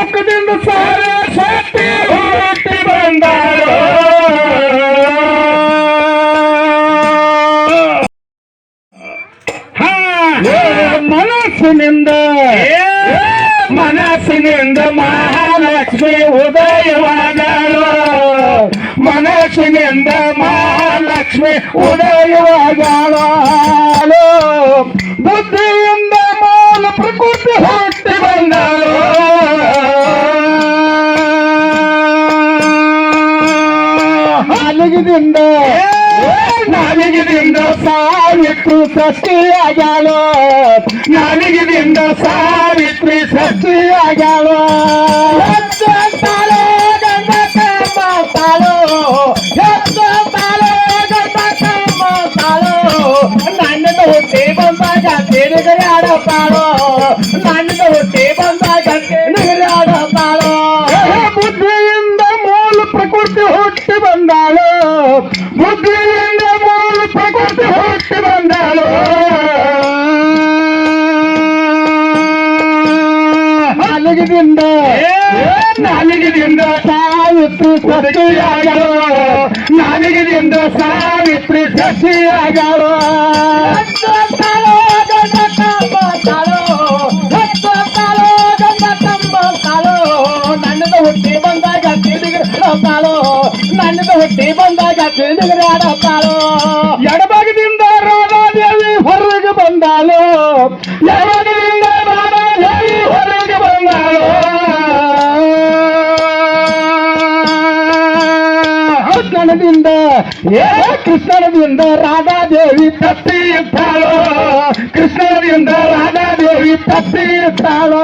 ಮುಖದಿಂದ ಸಾರ ಶಕ್ತಿ ಹುಟ್ಟಿ ಬಂದಾಳು ಹಾ, ಮನಸ್ಸಿನಿಂದ ಮನಸ್ಸಿನಿಂದ ಮಹಾಲಕ್ಷ್ಮಿ ಉದಯವಾದಳು. ಮನಸ್ಸಿನಿಂದ ಮಹಾಲಕ್ಷ್ಮಿ ಉದಯವಾದಳು. ಸಾವಿತ್ರಿ ಸೃಷ್ಟಿಯಾಗ್ಯಾಳು ನಾಲಿಗೆದಿಂದ ಸಾವಿತ್ರಿ ಸೃಷ್ಟಿಯಾಗ್ಯಾಳು ಎತ್ತಂತಾಳು ಗಂಡ ಕಮ್ಮತ್ತಾಳು ಎತ್ತಂತಾಳು ಗಂಡ ಕಮ್ಮತ್ತಾಳು ನನ್ನನ್ನು ಹುಟ್ಟಿ ಬಂದಾಗ ತಿರುಗಡೆ ಆಡತ್ತಾಳು ನನ್ನನ್ನು ಹುಟ್ಟಿ ಬಂದಾಗ ತಿರುಗಡೆ ಆಡತ್ತಾಳು ಬುದ್ಧಿಯಿಂದ ಮೂಲ ಪ್ರಕೃತಿ ಹುಟ್ಟಿ ಬಂದಾಳು ಬುದ್ಧಿಯಿಂದ ನಾಲಿಗೆದಿಂದ. ನಾಲಿಗೆದಿಂದ. ಸಾವಿತ್ರಿ ಸತಿಯಾಗೋ ನಾಲಿಗೆದಿಂದ ಸಾವಿತ್ರಿ ಸತಿಯಾಗೋ ಹುಟ್ಟಿ ಬಂದಾಗ ಹೊರಗೆ ಬಂದಾಳು. ಎಡಬಾಗದಿಂದ ಕೃಷ್ಣನದಿಂದ ಏ ಕೃಷ್ಣನದಿಂದ ರಾಧಾದೇವಿ ತಪ್ಪಿ ಇದ್ದಾಳು ಕೃಷ್ಣನದಿಂದ ರಾಧಾದೇವಿ ತಪ್ಪಿ ಇದ್ದಾಳು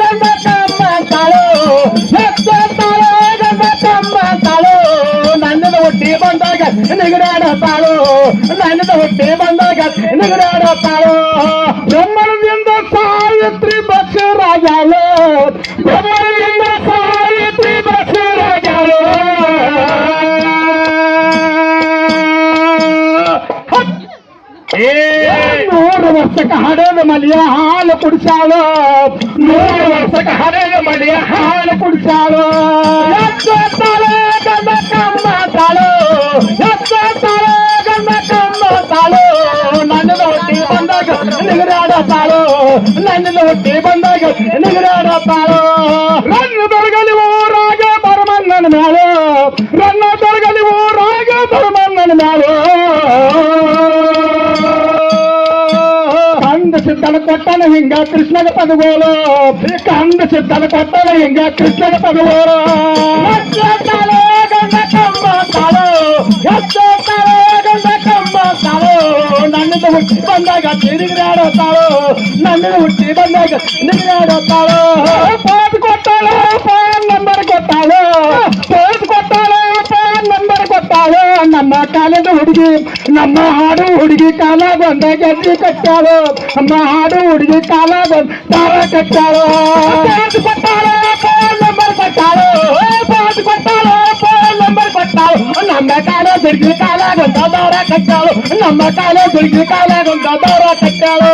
ಗಂಡ ಕಮ್ಮಂತಾಳು ಎತ್ತಾಳು ಗಂಡ ಕಮ್ಮಂತಾಳು ನನ್ನದು ಹುಟ್ಟಿ ಬಂದಾಗ ನಿಗಡಾಡತ್ತಾಳು ನನ್ನದು ನೂರು ವರ್ಷಕ್ಕೆ ಹಡೆದ ಮಲಿಯ ಹಾಲು ಕುಡಿಸಾಳು ನೂರು ವರ್ಷಕ್ಕೆ ಹಡೆದ ಮಲಿಯ ಹಾಲು ಕುಡಿಸಾಳು ಎತ್ತಾಳು ಗಂಡ ಕಮ್ಮ ತಾಳು ಎತ್ತಾಳು ಗಂಡ ಕಮ್ಮ ತಾಳು ನನ್ನದು ಹುಟ್ಟಿ ಬಂದಾಗ ನಿಗರಾಡತ್ತಾಳು ನನ್ನದು ಸಿದ್ಧನ ಕೊಟ್ಟನ ಹಿಂಗ ಕೃಷ್ಣನ ಪದಗೋಳು ಕಂದ ಸಿದ್ಧನ ಕೊಟ್ಟನ ಹಿಂಗ ಕೃಷ್ಣನ ಪದಗೋಳು ಎತ್ತಾಳು ಗಂಡ ಕಮ್ಮ ತಾಳು ಎತ್ತಾಳು ಗಂಡ ಕಮ್ಮ ತಾಳು ನನ್ನದು ಹುಟ್ಟಿ ಬಂದಾಗ ತಿರುಗಿರಾಡುತ್ತಾಳು ನನ್ನದು ಹುಟ್ಟಿ ಬಂದಾಗ ತಿರುಗಿರಾಡುತ್ತಾಳು ನಮ್ಮ ಹಾಡು ಹುಡುಗಿ ಕಾಲ ಬಂದ ಗೆದ್ದಿ ಕಟ್ಟಾಳು ನಮ್ಮ ಹಾಡು ಹುಡುಗಿ ಕಾಲ ಬಂದ ತಾರ ಕಟ್ಟಾಳು pot ಕೊಟ್ಟಾಳು phone number ಕೊಟ್ಟಾಳು pot ಕೊಟ್ಟಾಳು phone number ಕೊಟ್ಟಾಳು ನಮ್ಮ ಕಾಲ ದುರ್ಗಿ ಕಾಲ ಬಂದ ದಾರ ಕಟ್ಟಾಳು ನಮ್ಮ ಕಾಲ ದುರ್ಗಿ ಕಾಲ ಬಂದ ದಾರ ಕಟ್ಟಾಳು